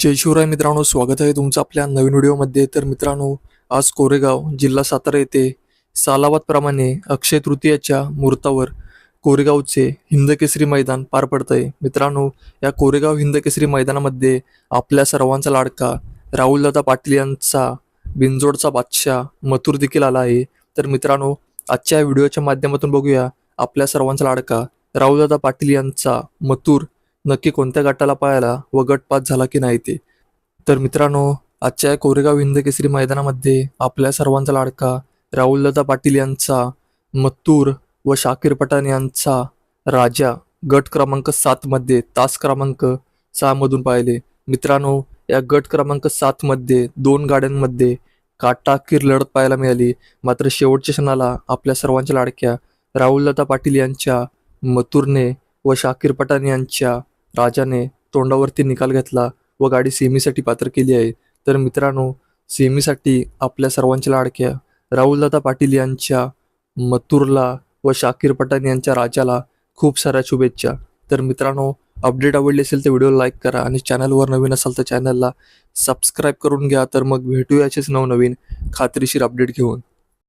जय शिवराय मित्रांनो स्वागत आहे तुमचं आपल्या नवीन व्हिडिओमध्ये. तर मित्रांनो आज कोरेगाव जिल्हा सातारा येथे सालावादप्रमाणे अक्षय तृतीयाच्या मुहूर्तावर कोरेगावचे हिंदकेसरी मैदान पार पडत आहे मित्रांनो या कोरेगाव हिंदकेसरी मैदानामध्ये आपल्या सर्वांचा लाडका राहुलदादा पाटील यांचा बिंजोडचा बादशाह मथुर देखील आला आहे. तर मित्रांनो आजच्या व्हिडिओच्या माध्यमातून बघूया आपल्या सर्वांचा लाडका राहुलदादा पाटील यांचा मथुर नक्की कोणत्या गटाला पाहायला व गट पास झाला की नाही ते. तर मित्रांनो आजच्या कोरेगाव हिंद केसरी मैदानामध्ये आपल्या सर्वांचा लाडका राहुलदादा पाटील यांचा मत्तूर व शाकीर पठाण यांचा राजा गट क्रमांक सातमध्ये तास क्रमांक सहामधून पाहिले. मित्रांनो या गट क्रमांक सातमध्ये दोन गाड्यांमध्ये काटाकीर लढत पाहायला मिळाली. मात्र शेवटच्या क्षणाला आपल्या सर्वांच्या लाडक्या राहुलदादा पाटील यांच्या मथुरने व शाकीर पठाण यांच्या राजाने तोंडावरती निकाल घेतला व गाडी सेमीसाठी पात्र केली आहे. तर मित्रांनो सेमीसाठी आपल्या सर्वांच्या लाडक्या राहुलदादा पाटील यांच्या मथुरला व शाकीर पठाण यांच्या राजाला खूप साऱ्या शुभेच्छा. तर मित्रांनो अपडेट आवडली असेल तर व्हिडिओ लाईक करा आणि चॅनलवर नवीन असाल तर चॅनलला सबस्क्राईब करून घ्या. तर मग भेटूया असेच नवनवीन खात्रीशीर अपडेट घेऊन.